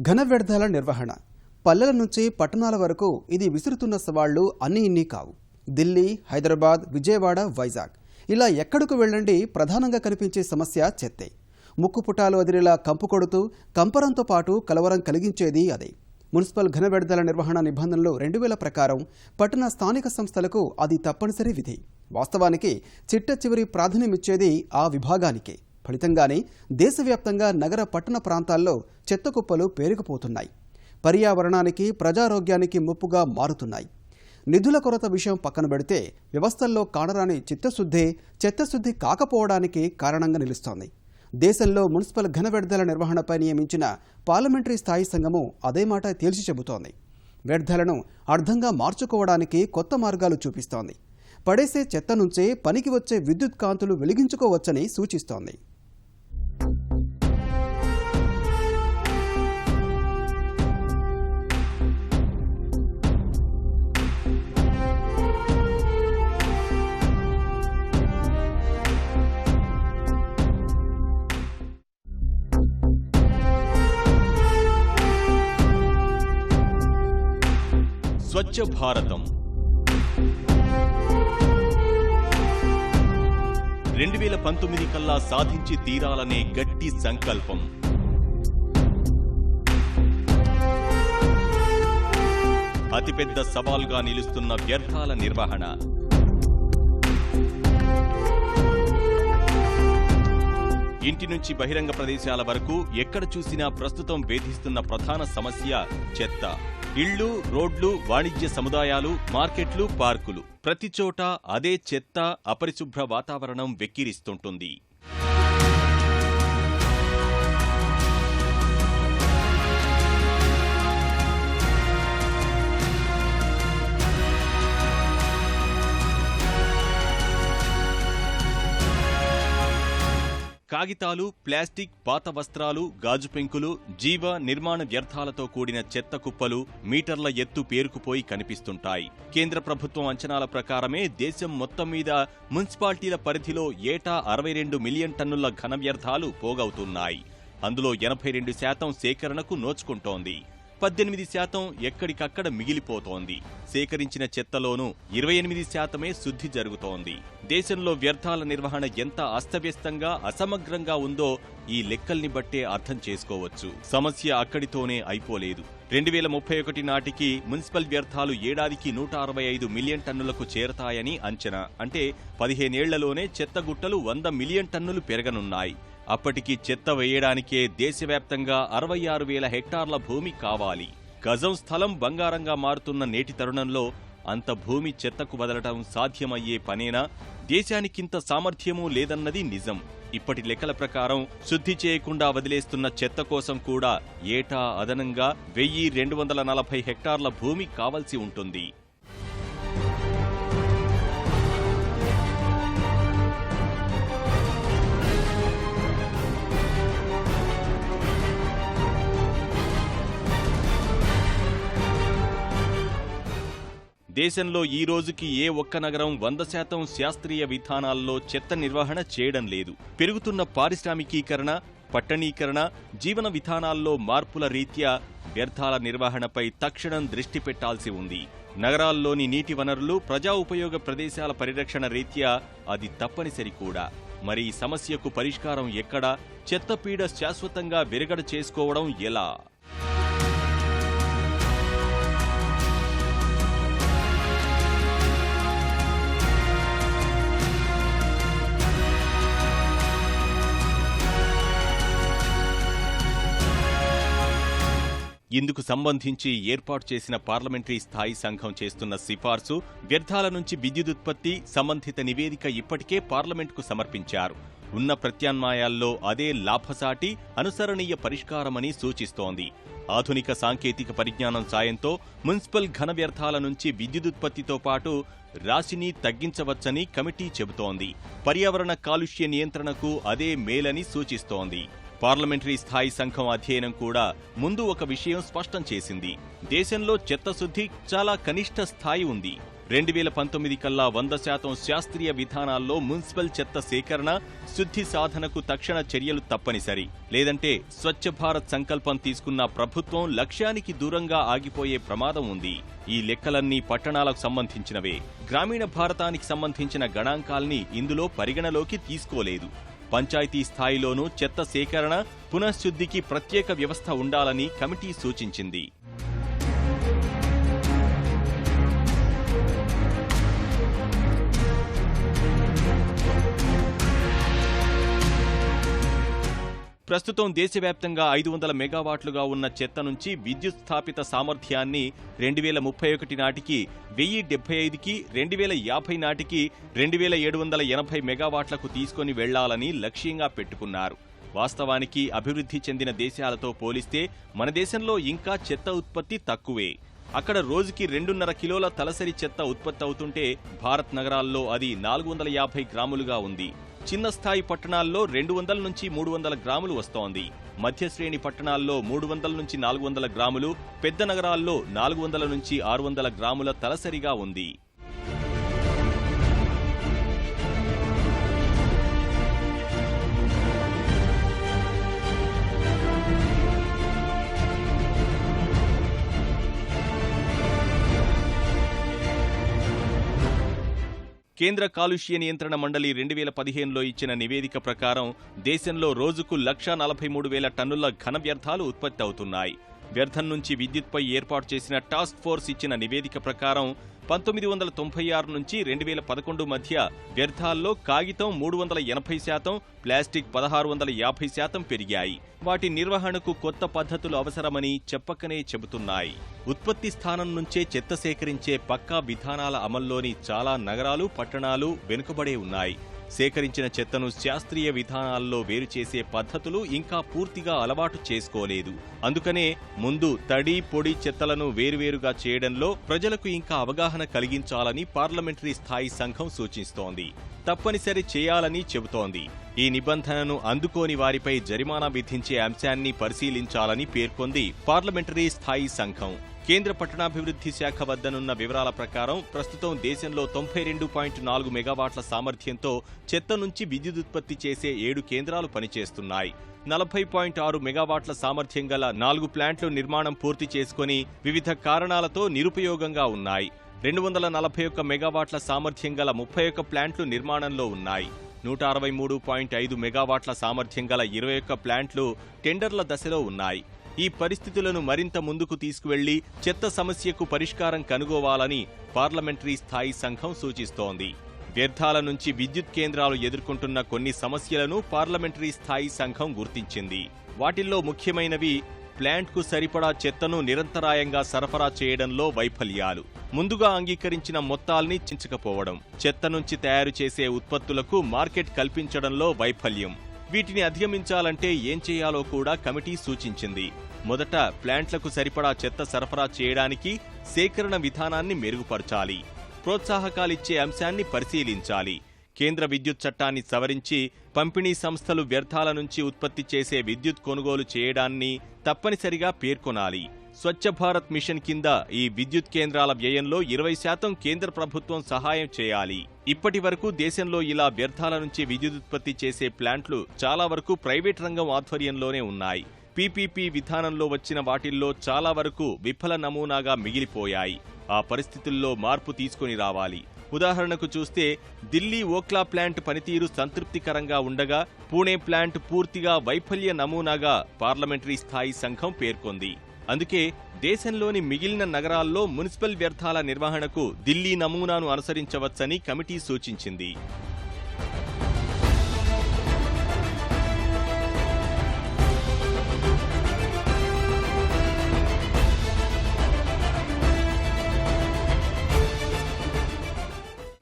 ఘన వ్యర్థాల నిర్వహణ. పల్లెల నుంచి పట్టణాల వరకు ఇది విసురుతున్న సవాళ్ళు అన్నీ ఇన్ని కావు. ఢిల్లీ హైదరాబాద్ విజయవాడ వైజాగ్. ఇలా ఎక్కడకు వెళ్ళండి ప్రధానంగా కనిపించే సమస్య చెత్తే. ముక్కు పుటాలు వదిలేలా కంపు కొడుతూ కంపరంతో పాటు కలవరం కలిగించేది అదే. మున్సిపల్ ఘన వ్యర్థాల నిర్వహణ నిబంధనలు రెండు వేల ప్రకారం పట్టణ స్థానిక సంస్థలకు అది తప్పనిసరి విధి. వాస్తవానికి చిట్ట చివరి ప్రాధాన్యమిచ్చేది ఆ విభాగానికే. ఫలితంగానే దేశవ్యాప్తంగా నగర పట్టణ ప్రాంతాల్లో చెత్త కుప్పలు పేరుకుపోతున్నాయి. పర్యావరణానికి ప్రజారోగ్యానికి ముప్పుగా మారుతున్నాయి. నిధుల కొరత విషయం పక్కన పెడితే వ్యవస్థల్లో కానరాని చిత్తశుద్ధే చెత్తశుద్ధి కాకపోవడానికి కారణంగా నిలుస్తోంది. దేశంలో మున్సిపల్ ఘన వ్యర్థాల నిర్వహణపై నియమించిన పార్లమెంటరీ స్థాయి సంఘము అదే మాట తేల్చి చెబుతోంది. వ్యర్థాలను అర్థంగా మార్చుకోవడానికి కొత్త మార్గాలు చూపిస్తోంది. పడేసే చెత్త నుంచే పనికి వచ్చే విద్యుత్ కాంతులు వెలిగించుకోవచ్చని సూచిస్తోంది. స్వచ్ఛ భారతం. రెండు వేల పంతొమ్మిది కల్లా సాధించి తీరాలనే గట్టి సంకల్పం. అతిపెద్ద సవాల్గా నిలుస్తున్న వ్యర్థాల నిర్వహణ. ఇంటి నుంచి బహిరంగ ప్రదేశాల వరకు ఎక్కడ చూసినా ప్రస్తుతం వేధిస్తున్న ప్రధాన సమస్య చెత్త. ఇళ్ళు రోడ్లు వాణిజ్య సముదాయాలు మార్కెట్లు పార్కులు. ప్రతి చోట అదే చెత్త అపరిశుభ్ర వాతావరణం వెక్కిరిస్తుంటుంది. కాగితాలు ప్లాస్టిక్ పాత వస్త్రాలు గాజు పెంకులు జీవ నిర్మాణ వ్యర్థాలతో కూడిన చెత్త కుప్పలు మీటర్ల ఎత్తు పేరుకుపోయి కనిపిస్తుంటాయి. కేంద్ర ప్రభుత్వం అంచనాల ప్రకారమే దేశం మొత్తం మీద మున్సిపాలిటీల పరిధిలో ఏటా అరవై రెండు మిలియన్ టన్నుల ఘన వ్యర్థాలు పోగవుతున్నాయి. అందులో ఎనభై రెండు శాతం సేకరణకు నోచుకుంటోంది. పద్దెనిమిది శాతం ఎక్కడికక్కడ మిగిలిపోతోంది. సేకరించిన చెత్తలోనూ ఇరవై ఎనిమిది శాతమే శుద్ధి జరుగుతోంది. దేశంలో వ్యర్థాల నిర్వహణ ఎంత అస్తవ్యస్తంగా అసమగ్రంగా ఉందో ఈ లెక్కల్ని బట్టే అర్థం చేసుకోవచ్చు. సమస్య అక్కడితోనే అయిపోలేదు. రెండు వేల ముప్పై ఒకటి నాటికి మున్సిపల్ వ్యర్థాలు ఏడాదికి నూట అరవై ఐదు మిలియన్ టన్నులకు చేరతాయని అంచనా. అంటే పదిహేనేళ్ళలోనే చెత్తగుట్టలు వంద మిలియన్ టన్నులు పెరగనున్నాయి. అప్పటికి చెత్త వేయడానికే దేశవ్యాప్తంగా అరవై ఆరు వేల హెక్టార్ల భూమి కావాలి. గజం స్థలం బంగారంగా మారుతున్న నేటి తరుణంలో అంత భూమి చెత్తకు వదలటం సాధ్యమయ్యే పనేనా? దేశానికింత సామర్థ్యమూ లేదన్నది నిజం. ఇప్పటి లెక్కల ప్రకారం శుద్ధి చేయకుండా వదిలేస్తున్న చెత్త కోసం కూడా ఏటా అదనంగా వెయ్యి రెండు వందల నలభై హెక్టార్ల భూమి కావలసి ఉంటుంది. దేశంలో ఈ రోజుకి ఏ ఒక్క నగరం వంద శాతం శాస్త్రీయ విధానాల్లో చెత్త నిర్వహణ చేయడం లేదు. పెరుగుతున్న పారిశ్రామికీకరణ పట్టణీకరణ జీవన విధానాల్లో మార్పుల రీత్యా వ్యర్థాల నిర్వహణపై తక్షణం దృష్టి పెట్టాల్సి ఉంది. నగరాల్లోని నీటి వనరులు ప్రజా ఉపయోగ ప్రదేశాల పరిరక్షణ రీత్యా అది తప్పనిసరి కూడా. మరి ఈ సమస్యకు పరిష్కారం ఎక్కడ? చెత్తపీడ శాశ్వతంగా విరగడ చేసుకోవడం ఎలా? ఇందుకు సంబంధించి ఏర్పాటు చేసిన పార్లమెంటరీ స్థాయి సంఘం చేస్తున్న సిఫార్సు వ్యర్థాల నుంచి విద్యుదుత్పత్తి సంబంధిత నివేదిక ఇప్పటికే పార్లమెంటుకు సమర్పించారు. ఉన్న ప్రత్యామ్నాయాల్లో అదే లాభసాటి అనుసరణీయ పరిష్కారమని సూచిస్తోంది. ఆధునిక సాంకేతిక పరిజ్ఞానం సాయంతో మున్సిపల్ ఘన వ్యర్థాల నుంచి విద్యుదుత్పత్తితో పాటు రాశిని తగ్గించవచ్చని కమిటీ చెబుతోంది. పర్యావరణ కాలుష్య నియంత్రణకు అదే మేలని సూచిస్తోంది. పార్లమెంటరీ స్థాయి సంఘం అధ్యయనం కూడా ముందు ఒక విషయం స్పష్టం చేసింది. దేశంలో చెత్తశుద్ధి చాలా కనిష్ట స్థాయి ఉంది. రెండు వేల పంతొమ్మిది కల్లా వంద శాతం శాస్త్రీయ విధానాల్లో మున్సిపల్ చెత్త సేకరణ శుద్ధి సాధనకు తక్షణ చర్యలు తప్పనిసరి. లేదంటే స్వచ్ఛ భారత్ సంకల్పం తీసుకున్న ప్రభుత్వం లక్ష్యానికి దూరంగా ఆగిపోయే ప్రమాదం ఉంది. ఈ లెక్కలన్నీ పట్టణాలకు సంబంధించినవే. గ్రామీణ భారతానికి సంబంధించిన గణాంకాల్ని ఇందులో పరిగణలోకి తీసుకోలేదు. పంచాయతీ స్థాయిలోనూ చెత్త సేకరణ పునఃశుద్ధికి ప్రత్యేక వ్యవస్థ ఉండాలని కమిటీ సూచించింది. ప్రస్తుతం దేశవ్యాప్తంగా ఐదు వందల మెగావాట్లుగా ఉన్న చెత్త నుంచి విద్యుత్ స్థాపిత సామర్థ్యాన్ని రెండు వేల ముప్పై ఒకటి నాటికి వెయ్యి డెబ్బై ఐదుకి రెండు వేల యాభై నాటికి రెండు వేల ఏడు వందల ఎనభై మెగావాట్లకు తీసుకొని వెళ్ళాలని లక్ష్యంగా పెట్టుకున్నారు. వాస్తవానికి అభివృద్ధి చెందిన దేశాలతో పోలిస్తే మన దేశంలో ఇంకా చెత్త ఉత్పత్తి తక్కువే. అక్కడ రోజుకి రెండున్నర కిలోల తలసరి చెత్త ఉత్పత్తి అవుతుంటే భారత్ నగరాల్లో అది నాలుగు వందల యాభై గ్రాములుగా ఉంది. చిన్న స్థాయి పట్టణాల్లో రెండు వందల నుంచి మూడు వందల గ్రాములు వస్తోంది. మధ్య శ్రేణి పట్టణాల్లో మూడు వందల నుంచి నాలుగు వందల గ్రాములు పెద్ద నగరాల్లో నాలుగు వందల నుంచి ఆరు వందల గ్రాముల తలసరిగా ఉంది. కేంద్ర కాలుష్య నియంత్రణ మండలి రెండు వేల పదిహేనులో ఇచ్చిన నివేదిక ప్రకారం దేశంలో రోజుకు లక్షా నలభై మూడు వేల టన్నుల ఘన వ్యర్థాలు ఉత్పత్తి అవుతున్నాయి. వ్యర్థం నుంచి విద్యుత్పై ఏర్పాటు చేసిన టాస్క్ ఫోర్స్ ఇచ్చిన నివేదిక ప్రకారం పంతొమ్మిది వందల తొంభై ఆరు నుంచి రెండు వేల పదకొండు మధ్య వ్యర్థాల్లో కాగితం మూడు వందల ఎనభై శాతం ప్లాస్టిక్ పదహారు వందల యాభై శాతం పెరిగాయి. వాటి నిర్వహణకు కొత్త పద్ధతులు అవసరమని చెప్పకనే చెబుతున్నాయి. ఉత్పత్తి స్థానం నుంచే చెత్త సేకరించే పక్కా విధానాల అమల్లోని చాలా నగరాలు పట్టణాలు వెనుకబడే ఉన్నాయి. సేకరించిన చెత్తను శాస్త్రీయ విధానాల్లో వేరు చేసే పద్ధతులు ఇంకా పూర్తిగా అలవాటు చేసుకోలేదు. అందుకనే ముందు తడి పొడి చెత్తలను వేరువేరుగా చేయడంలో ప్రజలకు ఇంకా అవగాహన కలిగించాలని పార్లమెంటరీ స్థాయి సంఘం సూచిస్తోంది. తప్పనిసరి చేయాలని చెబుతోంది. ఈ నిబంధనను అందుకోని వారిపై జరిమానా విధించే అంశాన్ని పరిశీలించాలని పేర్కొంది పార్లమెంటరీ స్థాయి సంఘం. కేంద్ర పట్టణాభివృద్ధి శాఖ వద్దనున్న వివరాల ప్రకారం ప్రస్తుతం దేశంలో తొంభై రెండు పాయింట్ నాలుగు మెగావాట్ల సామర్థ్యంతో చెత్త నుంచి విద్యుదుత్పత్తి చేసే ఏడు కేంద్రాలు పనిచేస్తున్నాయి. నలభై పాయింట్ ఆరు మెగావాట్ల సామర్థ్యం గల నాలుగు ప్లాంట్లు నిర్మాణం పూర్తి చేసుకుని వివిధ కారణాలతో నిరుపయోగంగా ఉన్నాయి. రెండు వందల నలభై ఒక్క మెగావాట్ల సామర్థ్యం గల ముప్పై ఒక్క ప్లాంట్లు నిర్మాణంలో ఉన్నాయి. నూట అరవై మూడు పాయింట్ ఐదు మెగావాట్ల సామర్థ్యం గల ఇరవై ఒక్క ప్లాంట్లు టెండర్ల దశలో ఉన్నాయి. ఈ పరిస్థితులను మరింత ముందుకు తీసుకువెళ్ళి చెత్త సమస్యకు పరిష్కారం కనుగోవాలని పార్లమెంటరీ స్థాయి సంఘం సూచిస్తోంది. వ్యర్థాల నుంచి విద్యుత్ కేంద్రాలు ఎదుర్కొంటున్న కొన్ని సమస్యలను పార్లమెంటరీ స్థాయి సంఘం గుర్తించింది. వాటిల్లో ముఖ్యమైనవి ప్లాంట్కు సరిపడా చెత్తను నిరంతరాయంగా సరఫరా చేయడంలో వైఫల్యాలు. ముందుగా అంగీకరించిన మొత్తాల్ని చించకపోవడం చెత్త నుంచి తయారు చేసే ఉత్పత్తులకు మార్కెట్ కల్పించడంలో వైఫల్యం. వీటిని అధిగమించాలంటే ఏం చేయాలో కూడా కమిటీ సూచించింది. మొదట ప్లాంట్లకు సరిపడా చెత్త సరఫరా చేయడానికి సేకరణ విధానాన్ని మెరుగుపరచాలి. ప్రోత్సాహకాలిచ్చే అంశాన్ని పరిశీలించాలి. కేంద్ర విద్యుత్ చట్టాన్ని సవరించి పంపిణీ సంస్థలు వ్యర్థాల నుంచి ఉత్పత్తి చేసే విద్యుత్ కొనుగోలు చేయడాన్ని తప్పనిసరిగా పేర్కొనాలి. స్వచ్ఛ భారత్ మిషన్ కింద ఈ విద్యుత్ కేంద్రాల వ్యయంలో ఇరవై శాతం కేంద్ర ప్రభుత్వం సహాయం చేయాలి. ఇప్పటి వరకు దేశంలో ఇలా వ్యర్థాల నుంచి విద్యుదుత్పత్తి చేసే ప్లాంట్లు చాలా వరకు ప్రైవేట్ రంగం ఆధ్వర్యంలోనే ఉన్నాయి. పీపీపీ విధానంలో వచ్చిన వాటిల్లో చాలా వరకు విఫల నమూనాగా మిగిలిపోయాయి. ఆ పరిస్థితుల్లో మార్పు తీసుకొని రావాలి. ఉదాహరణకు చూస్తే ఢిల్లీ ఓక్లా ప్లాంట్ పనితీరు సంతృప్తికరంగా ఉండగా పూణే ప్లాంట్ పూర్తిగా వైఫల్య నమూనాగా పార్లమెంటరీ స్థాయి సంఘం పేర్కొంది. అందుకే దేశంలోని మిగిలిన నగరాల్లో మున్సిపల్ వ్యర్థాల నిర్వహణకు ఢిల్లీ నమూనాను అనుసరించవచ్చని కమిటీ సూచించింది.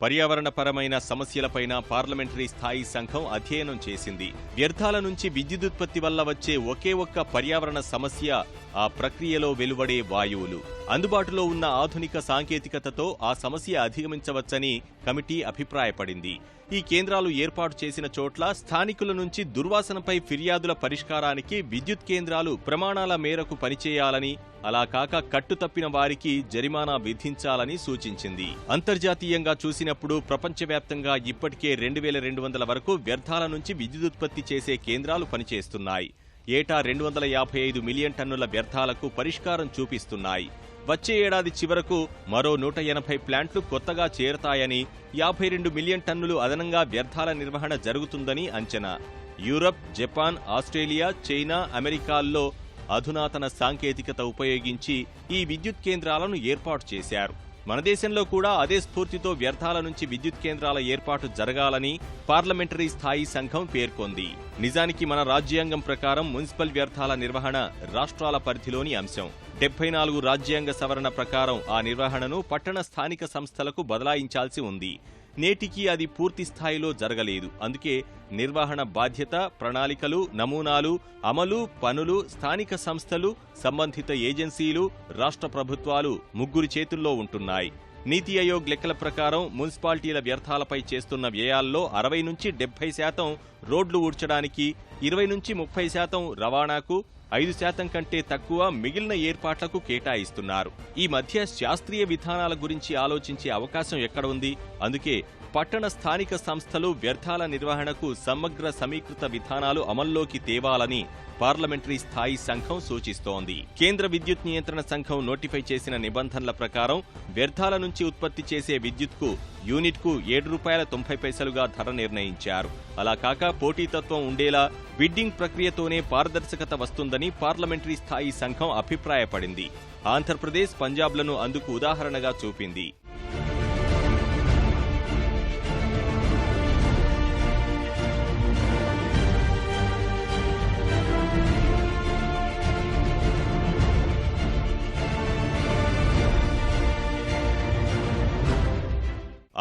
పర్యావరణపరమైన సమస్యలపైన పార్లమెంటరీ స్థాయి సంఘం అధ్యయనం చేసింది. వ్యర్థాల నుంచి విద్యుదుత్పత్తి వల్ల వచ్చే ఒకే ఒక్క పర్యావరణ సమస్య ఆ ప్రక్రియలో వెలువడే వాయువులు. అందుబాటులో ఉన్న ఆధునిక సాంకేతికతతో ఆ సమస్య అధిగమించవచ్చని కమిటీ అభిప్రాయపడింది. ఈ కేంద్రాలు ఏర్పాటు చేసిన చోట్ల స్థానికుల నుంచి దుర్వాసనపై ఫిర్యాదుల పరిష్కారానికి విద్యుత్ కేంద్రాలు ప్రమాణాల మేరకు పనిచేయాలని అలా కాక కట్టుతప్పిన వారికి జరిమానా విధించాలని సూచించింది. అంతర్జాతీయంగా చూసినప్పుడు ప్రపంచవ్యాప్తంగా ఇప్పటికే రెండు వేల రెండు వందల వరకు వ్యర్థాల నుంచి విద్యుదుత్పత్తి చేసే కేంద్రాలు పనిచేస్తున్నాయి. ఏటా రెండు వందల యాభై ఐదు మిలియన్ టన్నుల వ్యర్థాలకు పరిష్కారం చూపిస్తున్నాయి. వచ్చే ఏడాది చివరకు మరో నూట ఎనభై ప్లాంట్లు కొత్తగా చేరతాయని యాభై రెండు మిలియన్ టన్నులు అదనంగా వ్యర్థాల నిర్వహణ జరుగుతుందని అంచనా. యూరప్ జపాన్ ఆస్ట్రేలియా చైనా అమెరికాల్లో అధునాతన సాంకేతికత ఉపయోగించి ఈ విద్యుత్ కేంద్రాలను ఏర్పాటు చేశారు. మన దేశంలో కూడా అదే స్ఫూర్తితో వ్యర్థాల నుంచి విద్యుత్ కేంద్రాల ఏర్పాటు జరగాలని పార్లమెంటరీ స్థాయి సంఘం పేర్కొంది. నిజానికి మన రాజ్యాంగం ప్రకారం మున్సిపల్ వ్యర్థాల నిర్వహణ రాష్ట్రాల పరిధిలోని అంశం. డెబ్బై నాలుగు రాజ్యాంగ సవరణ ప్రకారం ఆ నిర్వహణను పట్టణ స్థానిక సంస్థలకు బదలాయించాల్సి ఉంది. నేటికీ అది పూర్తి స్థాయిలో జరగలేదు. అందుకే నిర్వహణ బాధ్యత ప్రణాళికలు నమూనాలు అమలు పనులు స్థానిక సంస్థలు సంబంధిత ఏజెన్సీలు రాష్ట్ర ప్రభుత్వాలు ముగ్గురి చేతుల్లో ఉంటున్నాయి. నీతి ఆయోగ్ లెక్కల ప్రకారం మున్సిపాలిటీల వ్యర్థాలపై చేస్తున్న వ్యయాల్లో అరవై నుంచి డెబ్బై శాతం రోడ్లు ఊడ్చడానికి ఇరవై నుంచి ముప్పై శాతం రవాణాకు ఐదు శాతం కంటే తక్కువ మిగిలిన ఏర్పాట్లకు కేటాయిస్తున్నారు. ఈ మధ్య శాస్త్రీయ విధానాల గురించి ఆలోచించే అవకాశం ఎక్కడ ఉంది? అందుకే పట్టణ స్థానిక సంస్థలు వ్యర్థాల నిర్వహణకు సమగ్ర సమీకృత విధానాలు అమల్లోకి తేవాలని పార్లమెంటరీ స్థాయి సంఘం సూచిస్తోంది. కేంద్ర విద్యుత్ నియంత్రణ సంఘం నోటిఫై చేసిన నిబంధనల ప్రకారం వ్యర్థాల నుంచి ఉత్పత్తి చేసే విద్యుత్కు యూనిట్కు ఏడు రూపాయల తొంభై పైసలుగా ధర నిర్ణయించారు. అలా కాక పోటీతత్వం ఉండేలా బిడ్డింగ్ ప్రక్రియతోనే పారదర్శకత వస్తుందని పార్లమెంటరీ స్థాయి సంఘం అభిప్రాయపడింది. ఆంధ్రప్రదేశ్ పంజాబ్లను అందుకు ఉదాహరణగా చూపింది.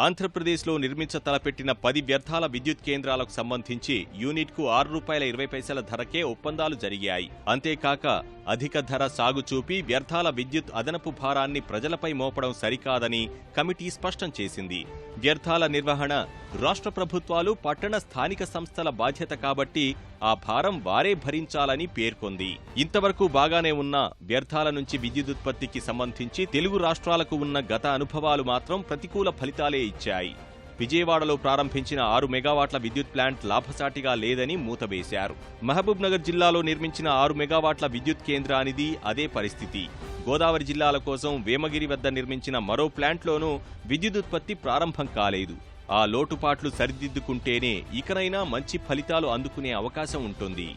ఆంధ్రప్రదేశ్లో నిర్మించ తలపెట్టిన పది వ్యర్థాల విద్యుత్ కేంద్రాలకు సంబంధించి యూనిట్కు ఆరు రూపాయల ఇరవై పైసల ధరకే ఒప్పందాలు జరిగాయి. అంతేకాక అధిక ధర సాగు చూపి వ్యర్థాల విద్యుత్ అదనపు భారాన్ని ప్రజలపై మోపడం సరికాదని కమిటీ స్పష్టం చేసింది. వ్యర్థాల నిర్వహణ రాష్ట్ర ప్రభుత్వాలు పట్టణ స్థానిక సంస్థల బాధ్యత కాబట్టి ఆ భారం వారే భరించాలని పేర్కొంది. ఇంతవరకు బాగానే ఉన్న వ్యర్థాల నుంచి విద్యుదుత్పత్తికి సంబంధించి తెలుగు రాష్ట్రాలకు ఉన్న గత అనుభవాలు మాత్రం ప్రతికూల ఫలితాలే ఇచ్చాయి. విజయవాడలో ప్రారంభించిన ఆరు మెగావాట్ల విద్యుత్ ప్లాంట్ లాభసాటిగా లేదని మూతవేశారు. మహబూబ్ నగర్ జిల్లాలో నిర్మించిన ఆరు మెగావాట్ల విద్యుత్ కేంద్రానిది అదే పరిస్థితి. గోదావరి జిల్లాల కోసం వేమగిరి వద్ద నిర్మించిన మరో ప్లాంట్లోనూ విద్యుత్ ఉత్పత్తి ప్రారంభం కాలేదు. ఆ లోటుపాట్లు సరిదిద్దుకుంటేనే ఇకనైనా మంచి ఫలితాలు అందుకునే అవకాశం ఉంటుంది.